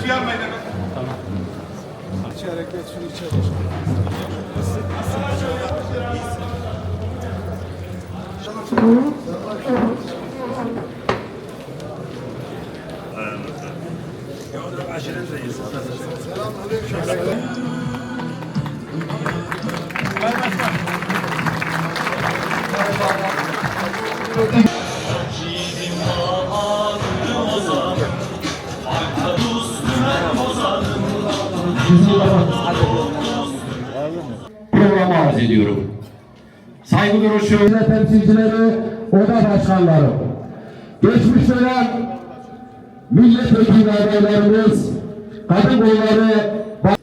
şey yapmayın efendim. İçeri geç şunu içeri. Programı arz ediyorum. Saygı duruşu temsilcileri, oda başkanları, geçmiş dönem milletvekili adaylarımız, kadın kolları,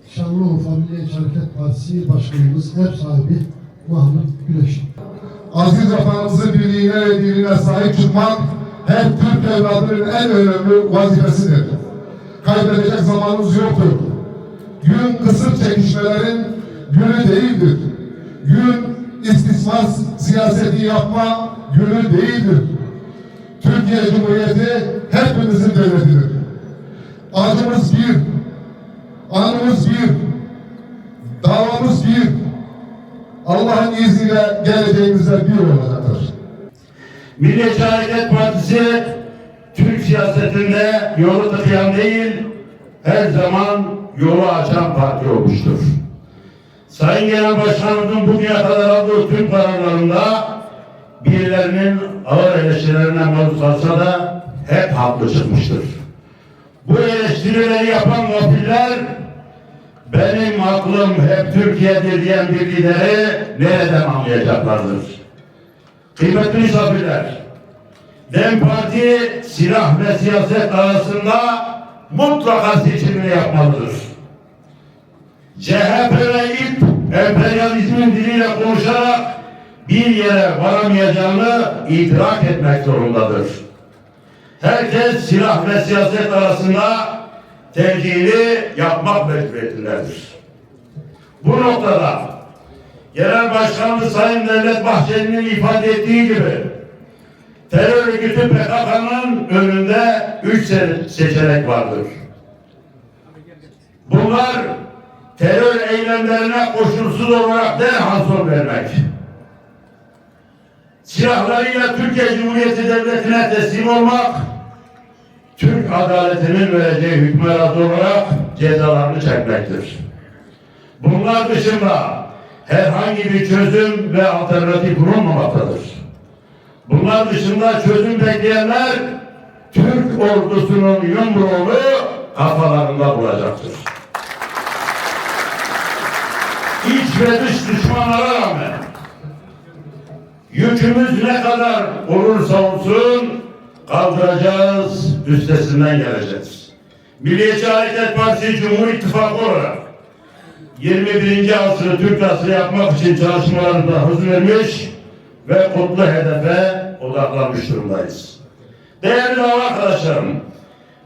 Şanlıurfa Milliyetçi Hareket Partisi Başkanımız, ev sahibi Mahmut Güneş. aziz vatanımızın birliğine ve dirine sahip çıkmak her Türk evladının en önemli vazifesidir. Kaybedecek zamanımız yoktur. Gün kısır çekişmelerin günü değildir. Gün istismar siyaseti yapma günü değildir. Türkiye Cumhuriyeti hepimizin devletidir. Acımız bir, anımız bir, davamız bir, Allah'ın izniyle geleceğimizde bir olacaktır. Milliyetçi Hareket Partisi Türk siyasetinde yolu tıkayan değil, her zaman yolu açan parti olmuştur. Sayın Genel Başkanımızın bugüne kadar aldığı tüm kararlarında birilerinin ağır eleştirilerine maruz kalsa da hep haklı çıkmıştır. Bu eleştirileri yapan gafiller benim aklım hep Türkiye'dir diyen bir lideri nereden anlayacaklardır? Kıymetli misafirler, DEM Parti silah ve siyaset arasında mutlaka seçimini yapmalıdır. CHP ve İP emperyalizmin diliyle konuşarak bir yere varamayacağını idrak etmek zorundadır. Herkes silah ve siyaset arasında tercihini yapmak mecburiyetindedir. Bu noktada Genel Başkanımız Sayın Devlet Bahçeli'nin ifade ettiği gibi terör örgütü PKK'nın önünde üç se- seçenek vardır. Bunlar terör eylemlerine koşulsuz olarak derhal son vermek, silahlarıyla Türkiye Cumhuriyeti Devleti'ne teslim olmak, Türk adaletinin vereceği hükme razı olarak cezalarını çekmektir. Bunlar dışında herhangi bir çözüm ve alternatif bulunmamaktadır. Bunlar dışında çözüm bekleyenler Türk ordusunun yumruğunu kafalarında bulacaktır. İç ve dış düşmanlara rağmen yükümüz ne kadar olursa olsun kaldıracağız, üstesinden geleceğiz. Milliyetçi Hareket Partisi Cumhur İttifakı olarak 21. asrı Türk asrı yapmak için çalışmalarında hız vermiş ve kutlu hedefe odaklanmış durumdayız. Değerli arkadaşlarım,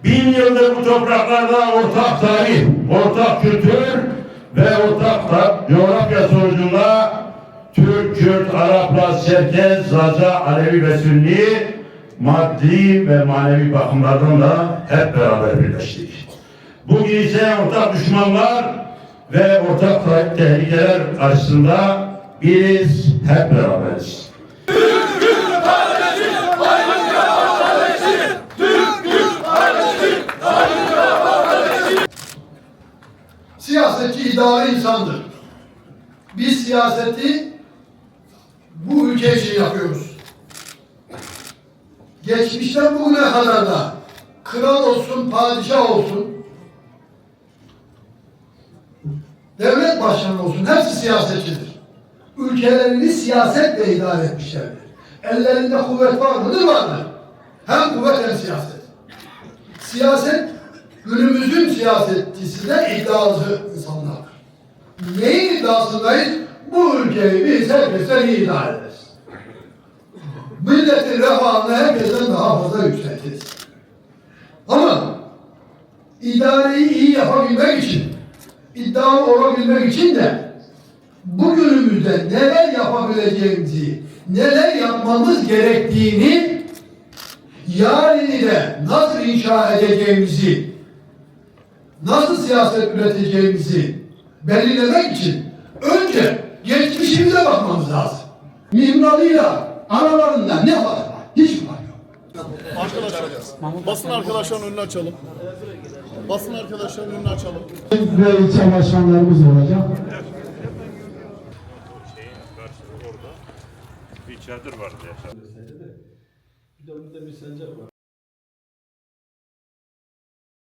bin yıldır bu topraklarda ortak tarih, ortak kültür ve ortak ta- coğrafya sonucunda Türk, Kürt, Araplar, Çerkez, Zaza, Alevi ve Sünni maddi ve manevi bakımlardan da hep beraber birleştik. Bugün ise ortak düşmanlar ve ortak te- tehlikeler karşısında biz hep beraberiz. Siyasetçi idare insandır. Biz siyaseti bu ülke için yapıyoruz. Geçmişten bugüne kadar da kral olsun, padişah olsun, devlet başkanı olsun hepsi siyasetçidir. Ülkelerini siyasetle idare etmişlerdir. Ellerinde kuvvet var mıdır? Vardır. Hem kuvvet hem siyaset. Siyaset günümüzün siyasetçisi de iddialı insanlardır. Neyin iddiasındayız? Bu ülkeyi biz herkesten iyi idare ederiz. Milletin refahını herkesten daha fazla yükseltiriz. Ama idareyi iyi yapabilmek için, iddialı olabilmek için de bugünümüzde neler yapabileceğimizi, neler yapmamız gerektiğini, yarını de nasıl inşa edeceğimizi nasıl siyaset üreteceğimizi belirlemek için önce geçmişimize bakmamız lazım. Mimralıyla aralarında ne var? Hiç var yok. Arkadaşlar, basın arkadaşların önünü açalım. Basın arkadaşların önünü açalım. Ve ilçe başkanlarımız olacak. Bir çadır var diye. Bir de bir sancak var.